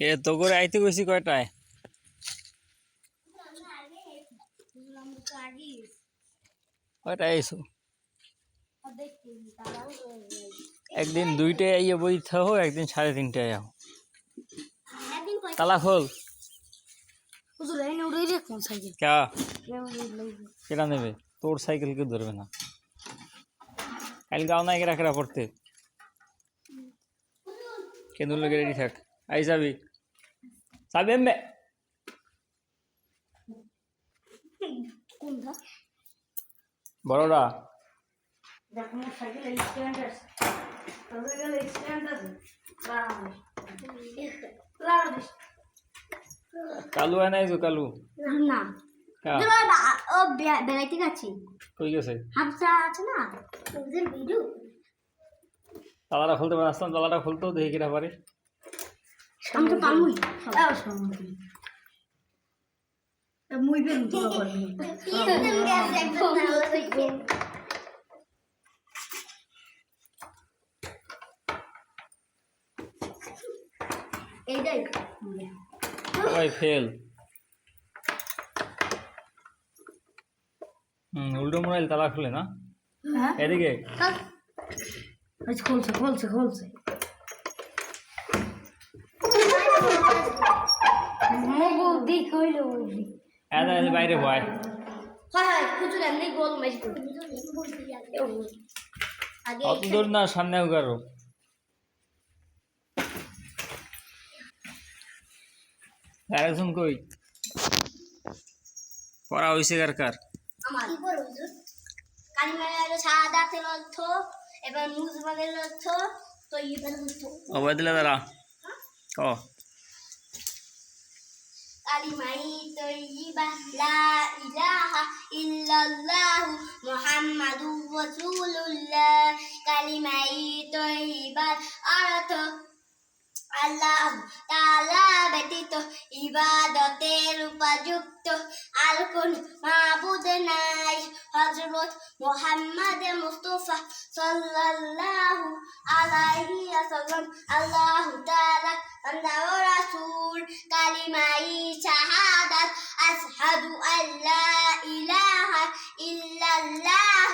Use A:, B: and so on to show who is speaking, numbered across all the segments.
A: এ তো করে আইতে কইছি কয়টায়? কয়টায় আইসো একদিন দুইটায় আইয়ে বই থাকো একদিন সাড়ে তিনটায় আও তালা খোল। কেটা নেবে? তোর সাইকেল কেউ ধরবে না। কাল গাও না একে রাখা পড়তে? কেন্দুর লোকে রেডি থাক। আই যাবি। যাবি এমবে বড়রা কালু আয় নাই তো কালু
B: না ও বেলাইতে গেছি
A: কই গেছে
B: হাফসা আছে না ওদের ভিডিও
A: তালাটা খুলতে পারে আসলাম তালাটা খুলতেও দেখি কিনা পারে
B: আমি তো পারবই।
C: মুই বের তোলা করবি
B: এইটাই।
A: সবাই ফেল হুম উল্টো মোবাইল তালা খুলে না?
C: হ্যাঁ?
A: এদিকে।
C: খুলছে খুলছে খুলছে।
A: বাইরে ভয়
B: হয় হয়
A: অত দূর না সামনে উগারো আরেকজন কই? পড়া হয়েছে কার কার?
B: অর্থ অর্থ তো অর্থ।
A: দাঁড়া ক?
B: কালিমাই তৈবা, লা ইলাহা ইল্লাল্লাহ মুহাম্মাদুর রাসূলুল্লাহ, কালিমাই তৈবার অর্থ আল্লাহ, তাআলা ব্যতীত ইবাদতের উপযুক্ত আর কোন মাবুদ নাই। মুহাম্মদ মুস্তাফা সাল্লাল্লাহু আলাইহি ওয়াসাল্লাম। আল্লাহ তাআলা বান্দা ও রাসূল কালিমাই শাহাদাত। আশহাদু আল্লা ইলাহা ইল্লাল্লাহ,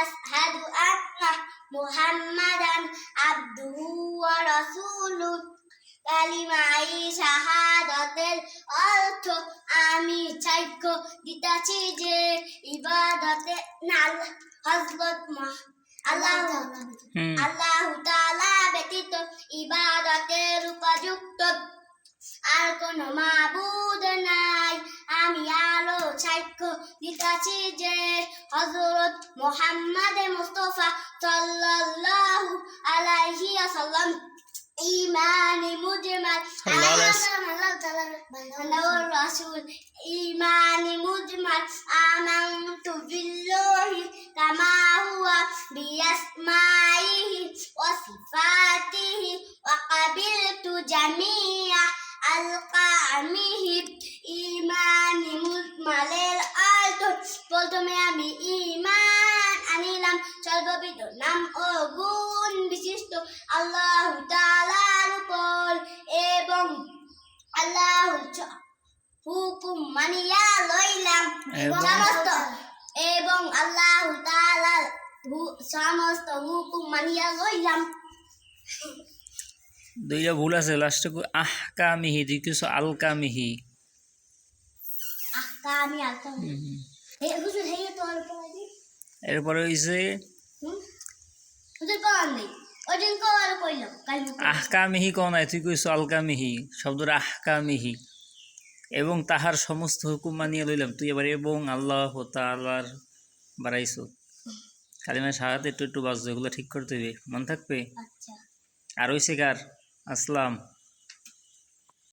B: আশহাদু আন্না মুহাম্মাদান আবদুহু ওয়া রাসূলুহু। কালিমাই শাহাদাতের অর্থ আমি সাক্ষ্য দিতাছি যে ইবাদতে না হযরত আল্লাহ আল্লাহ তাআলা ব্যতীত ইবাদতের উপযুক্ত আর কোন মাবুদ নাই। আমি আলো সাক্ষ্য দিতাছি যে হযরত মুহাম্মদ মুস্তাফা সাল্লাল্লাহু আলাইহি ওয়াসাল্লাম
A: আলাইহি
B: রাসূল। ইমানি মুজমাল আমানতু বিল্লাহি কামা হুয়া বিআসমাইহি ওয়া সিফাতিহি ওয়া কাবিলতু জামিআ আলকামিহি। ইমানি মুজমালের অর্থ প্রথমে আমি ইমান আনিলাম সর্ববিধ নাম ও গুণ বিশিষ্ট। আল্লাহ মানিয়া লইলাম সমস্ত এবং আল্লাহ তাআলার হু- সমস্ত হুকুম মানিয়া লইলাম।
A: দুইটা ভুল আছে লাস্টে আহ কামিহি দুই কিছু আলকামিহি।
B: আহকা আমি আলকা হে হুজুর হে তো অল্প
A: এরপরে
B: কোন
A: আহকামিহি কও নাই তুই কইছো আলকামিহি শব্দটা আহকামিহি। এবং তাহার সমস্ত হুকুম মানিয়া লইলাম। তুই এবার এবং আল্লাহ তালার বাড়াইস কালিমা সাহাত একটু একটু বাস এগুলো ঠিক করতে হবে মন থাকবে?
B: আচ্ছা।
A: আর ওই শেখার আসলাম